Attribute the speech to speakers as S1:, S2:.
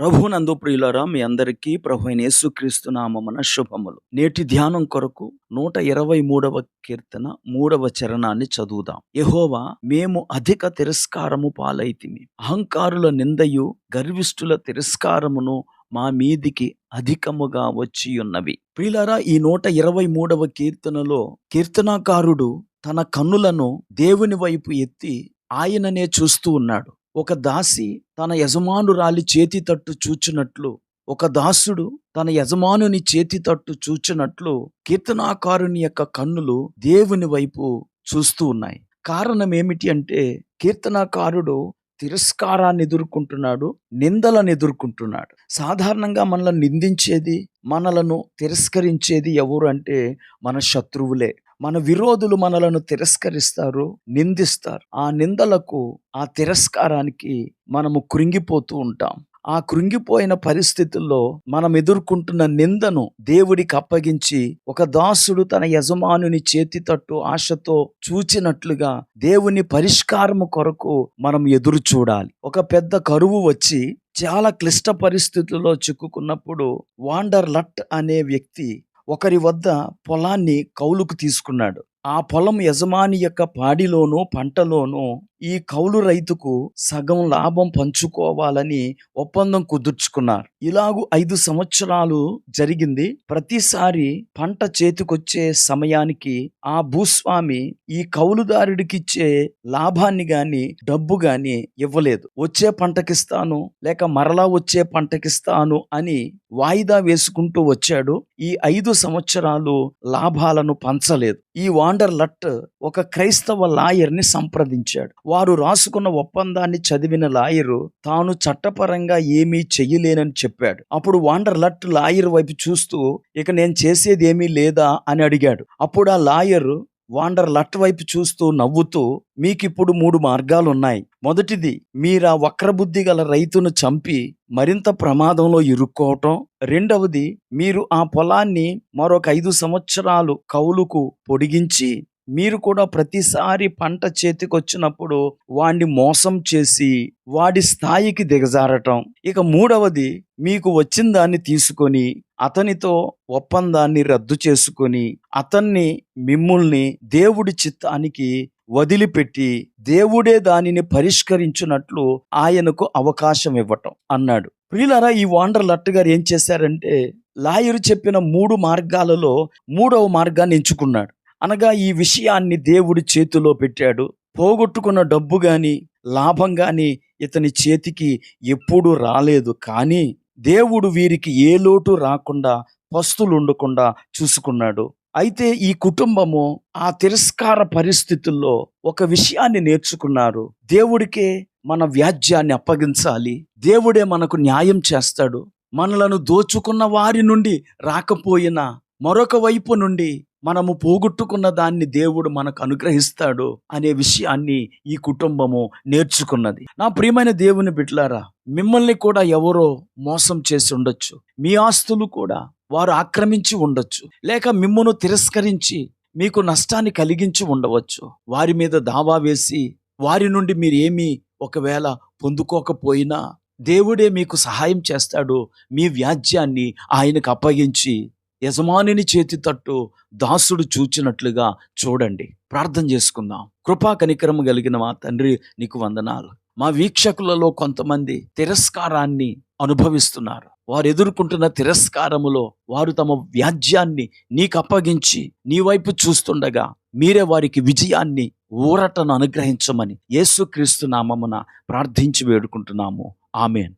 S1: ప్రభునందు ప్రియులరా మీ అందరికీ ప్రభు అయిన యేసుక్రీస్తు నామమున శుభములు. నేటి ధ్యానం కొరకు నూట ఇరవై మూడవ కీర్తన మూడవ చరణాన్ని చదువుదాం. యహోవా మేము అధిక తిరస్కారము పాలైతిమి. అహంకారుల నిందయు గర్విష్ఠుల తిరస్కారమును మా మీదికి అధికముగా వచ్చి ఉన్నవి ప్రియులారా ఈ నూట ఇరవై మూడవ కీర్తనలో కీర్తనాకారుడు తన కన్నులను దేవుని వైపు ఎత్తి ఆయననే చూస్తూ ఉన్నాడు. ఒక దాసి తన యజమానురాలి చేతి తట్టు చూచినట్లు ఒక దాసుడు తన యజమానుని చేతి తట్టు చూచినట్లు కీర్తనాకారుని యొక్క కన్నులు దేవుని వైపు చూస్తూ ఉన్నాయి. కారణం ఏమిటి అంటే కీర్తనాకారుడు తిరస్కారాన్ని ఎదుర్కొంటున్నాడు నిందలను ఎదుర్కొంటున్నాడు. సాధారణంగా మనల్ని నిందించేది మనలను తిరస్కరించేది ఎవరు అంటే మన శత్రువులే. మన విరోధులు మనలను తిరస్కరిస్తారు నిందిస్తారు. ఆ నిందలకు ఆ తిరస్కారానికి మనము కృంగిపోతూ ఉంటాం. ఆ కృంగిపోయిన పరిస్థితుల్లో మనం ఎదుర్కొంటున్న నిందను దేవుడికి అప్పగించి ఒక దాసుడు తన యజమానుని చేతి తట్టు ఆశతో చూచినట్లుగా దేవుని పరిష్కారము కొరకు మనం ఎదురు చూడాలి. ఒక పెద్ద కరువు వచ్చి చాలా క్లిష్ట పరిస్థితుల్లో చిక్కుకున్నప్పుడు వాండర్ లట్ అనే వ్యక్తి ఒకరి వద్ద పొలాన్ని కౌలుకు తీసుకున్నాడు. ఆ పొలం యజమాని యొక్క పాడిలోనూ పంటలోనూ ఈ కౌలు రైతుకు సగం లాభం పంచుకోవాలని ఒప్పందం కుదుర్చుకున్నారు. ఇలాగూ ఐదు సంవత్సరాలు జరిగింది. ప్రతిసారి పంట చేతికొచ్చే సమయానికి ఆ భూస్వామి ఈ కౌలుదారుడికి ఇచ్చే లాభాన్ని గాని డబ్బు గాని ఇవ్వలేదు. వచ్చే పంటకిస్తాను లేక మరలా వచ్చే పంటకిస్తాను అని వాయిదా వేసుకుంటూ వచ్చాడు. ఈ ఐదు సంవత్సరాలు లాభాలను పంచలేదు. ఈ వాండర్ లట్ ఒక క్రైస్తవ లాయర్ని సంప్రదించాడు. వారు రాసుకున్న ఒప్పందాన్ని చదివిన లాయరు తాను చట్టపరంగా ఏమీ చెయ్యలేనని చెప్పాడు. అప్పుడు వాండర్ లట్ లాయర్ వైపు చూస్తూ ఇక నేను చేసేది ఏమీ లేదా? అని అడిగాడు. అప్పుడు ఆ లాయరు వాండర్ లట్ వైపు చూస్తూ నవ్వుతూ మీకిప్పుడు మూడు మార్గాలు ఉన్నాయి మొదటిది మీరా వక్రబుద్ధి గల రైతును చంపి మరింత ప్రమాదంలో ఇరుక్కోవటం. రెండవది మీరు ఆ పొలాన్ని మరొక ఐదు సంవత్సరాలు కౌలుకు పొడిగించి మీరు కూడా ప్రతిసారి పంట చేతికొచ్చినప్పుడు వాడిని మోసం చేసి వాడి స్థాయికి దిగజారటం. ఇక మూడవది మీకు వచ్చిన దాన్ని తీసుకొని అతనితో ఒప్పందాన్ని రద్దు చేసుకొని అతన్ని మిమ్ముల్ని దేవుడి చిత్తానికి వదిలిపెట్టి దేవుడే దానిని పరిష్కరించినట్లు ఆయనకు అవకాశం ఇవ్వటం అన్నాడు. ప్రియులరా ఈ వాండర్ లట్ గారు ఏం చేశారంటే లాయరు చెప్పిన మూడు మార్గాలలో మూడవ మార్గాన్ని ఎంచుకున్నాడు. అనగా ఈ విషయాన్ని దేవుడి చేతిలో పెట్టాడు. పోగొట్టుకున్న డబ్బు గాని లాభం గాని ఇతని చేతికి ఎప్పుడూ రాలేదు. కానీ దేవుడు వీరికి ఏ లోటు రాకుండా పస్తులు ఉండకుండా చూసుకున్నాడు. అయితే ఈ కుటుంబము ఆ తిరస్కార పరిస్థితుల్లో ఒక విషయాన్ని నేర్చుకున్నారు. దేవుడికే మన వ్యాజ్యాన్ని అప్పగించాలి. దేవుడే మనకు న్యాయం చేస్తాడు. మనలను దోచుకున్న వారి నుండి రాకపోయినా మరొక వైపు నుండి మనము పోగొట్టుకున్న దాన్ని దేవుడు మనకు అనుగ్రహిస్తాడు అనే విషయాన్ని ఈ కుటుంబము నేర్చుకున్నది. నా ప్రియమైన దేవుని బిడ్లారా మిమ్మల్ని కూడా ఎవరో మోసం చేసి ఉండొచ్చు. మీ ఆస్తులు కూడా వారు ఆక్రమించి ఉండొచ్చు. లేక మిమ్మను తిరస్కరించి మీకు నష్టాన్ని కలిగించి ఉండవచ్చు. వారి మీద దావా వేసి వారి నుండి మీరు ఏమీ ఒకవేళ పొందుకోకపోయినా దేవుడే మీకు సహాయం చేస్తాడు. మీ వ్యాజ్యాన్ని ఆయనకు అప్పగించి యజమానిని చేతి తట్టు దాసుడు చూచినట్లుగా చూడండి. ప్రార్థన చేసుకుందాం. కృపా కనికరము కలిగిన మా తండ్రి నీకు వందనాలు. మా వీక్షకులలో కొంతమంది తిరస్కారాన్ని అనుభవిస్తున్నారు. వారు ఎదుర్కొంటున్న తిరస్కారములో వారు తమ వ్యాజ్యాన్ని నీకు అప్పగించి నీ వైపు చూస్తుండగా మీరే వారికి విజయాన్ని ఊరటను అనుగ్రహించమని యేసుక్రీస్తు నామమున ప్రార్థించి వేడుకుంటున్నాము. ఆమెన్.